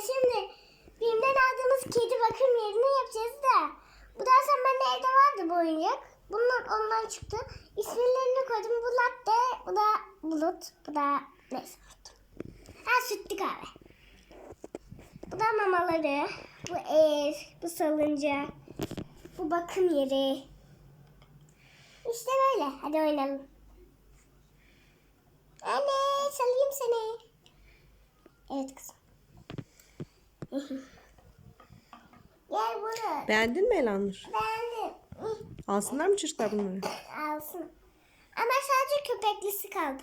şimdi BİM'den aldığımız kedi bakım yerini yapacağız da. Bu da sen bende evde vardı bu oyuncak. Bunlar ondan çıktı. İsimlerini koydum. Bu latte, bu da bulut, bu da neyse. Ha sütlü kahve. Bu da mamaları, bu ev, bu salınca, bu bakım yeri. İşte böyle. Hadi oynayalım. Anne salayım seni. Evet kızım. Gel buraya. Beğendin mi Elanur? Beğendim. Alsınlar mı çocuklar bunları? Alsın. Ama sadece köpeklisi kaldı.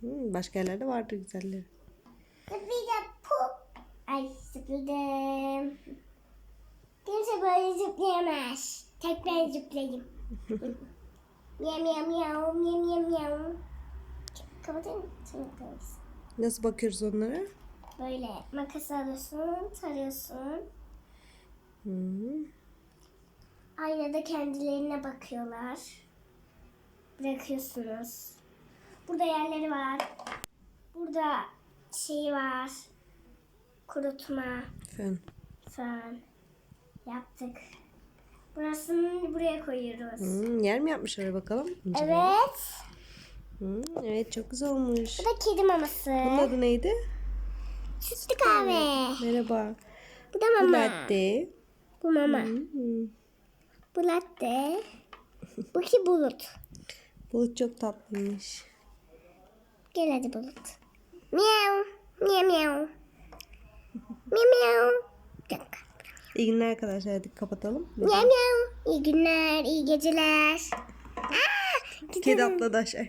Hmm, başka yerlerde vardır güzelleri. Zıplayacağım. Pup. Ay zıpladım. Kimse böyle zıplayamaz. Tek ben zıplayayım. miyav miyav miyav miyav miyav miyav. Kapatayım mı? Nasıl bakıyoruz onlara? Böyle makas alıyorsun, tarıyorsun. Hmm. Aynada kendilerine bakıyorlar. Bırakıyorsunuz. Burada yerleri var. Burada şey var. Kurutma, Fön. fön. Yaptık. Burasını buraya koyuyoruz. Hmm, yer mi yapmışlar bakalım? İnce. Evet. Hmm, evet çok güzel olmuş. Bu da kedi maması. Bunun adı neydi? Sütlü kahve. Merhaba. Bu da Bu mama. latte. Bu mama. Hmm. Bu latte. Bu ki bulut. Bulut çok tatlıymış. Gel hadi bulut. Miyav. Miyav miyav. Bir dakika. İyi günler arkadaşlar. Hadi kapatalım. Miyav miyav. İyi günler, iyi geceler. Aa, Kedi atladı aşağıya.